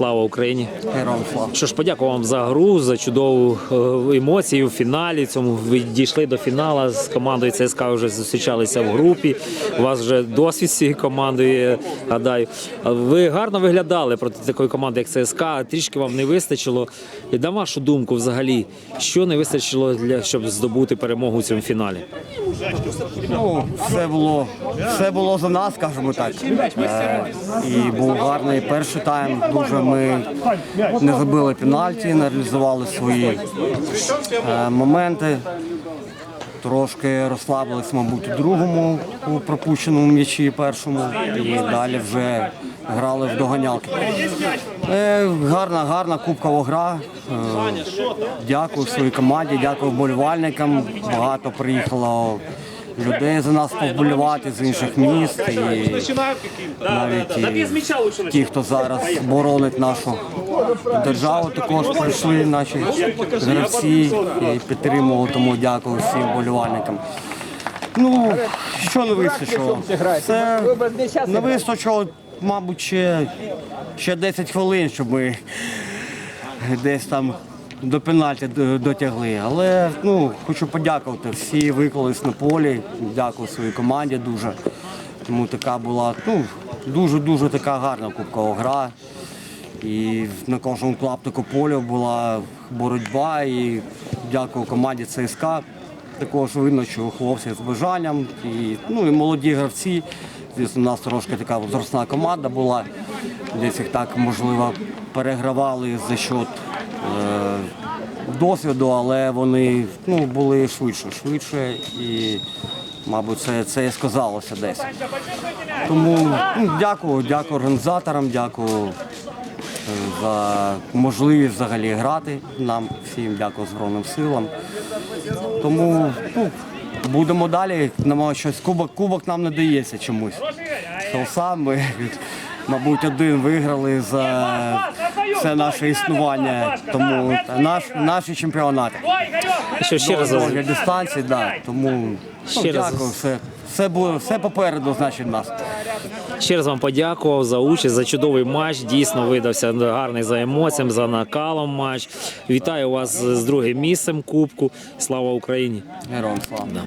Слава Україні! Героям слава. Що ж, подякую вам за гру, за чудову е, емоцію в фіналі. Цьому ви дійшли до фіналу з командою ЦСКА вже зустрічалися в групі. У вас вже досвід з цією командою, гадаю. Ви гарно виглядали проти такої команди, як ЦСКА. Трішки вам не вистачило. І на вашу думку, взагалі, що не вистачило для щоб здобути перемогу у цьому фіналі? Ну, все було, все було за нас, скажімо так. Е, і був гарний перший тайм. Дуже ми не забили пенальті, не реалізували свої е, моменти. Трошки розслабились, мабуть, у другому у пропущеному м'ячі першому. І далі вже грали в доганялки. Е, гарна, гарна кубкова гра. Е, дякую своїй команді, дякую вболівальникам. Багато приїхало людей за нас повболівати з інших міст. І навіть і ті, хто зараз боронить нашу державу, також прийшли наші гравці і підтримували. Тому дякую всім вболівальникам. Ну, що не вистачило? Це не вистачило, мабуть, ще, ще 10 хвилин, щоб ми десь там до пенальті дотягли. Але ну, хочу подякувати. Всі виклались на полі. Дякую своїй команді дуже. Тому така була ну, дуже-дуже така гарна кубкова гра. І на кожному клаптику поля була боротьба. І дякую команді ЦСКА. Також видно, що хлопці з бажанням і, ну, і молоді гравці. Звісно, у нас трошки така зросна команда була. Десь їх так, можливо, перегравали за счет досвіду, але вони ну, були швидше, швидше і, мабуть, це, це і сказалося десь. Тому ну, дякую, дякую організаторам, дякую е, за можливість взагалі грати нам всім, дякую Збройним силам. Тому ну, будемо далі. Нема щось. Кубок, кубок нам не дається чомусь. Хелса ми, мабуть, один виграли за все наше існування. Тому наш, наші чемпіонати. Що ще раз Довгі дистанції, да. Тому ну, Ще раз. дякую. Все, все, буде, все попереду, значить, нас. Ще раз вам подякував за участь, за чудовий матч. Дійсно видався гарний за емоціями, за накалом матч. Вітаю вас з другим місцем Кубку. Слава Україні! Героям слава.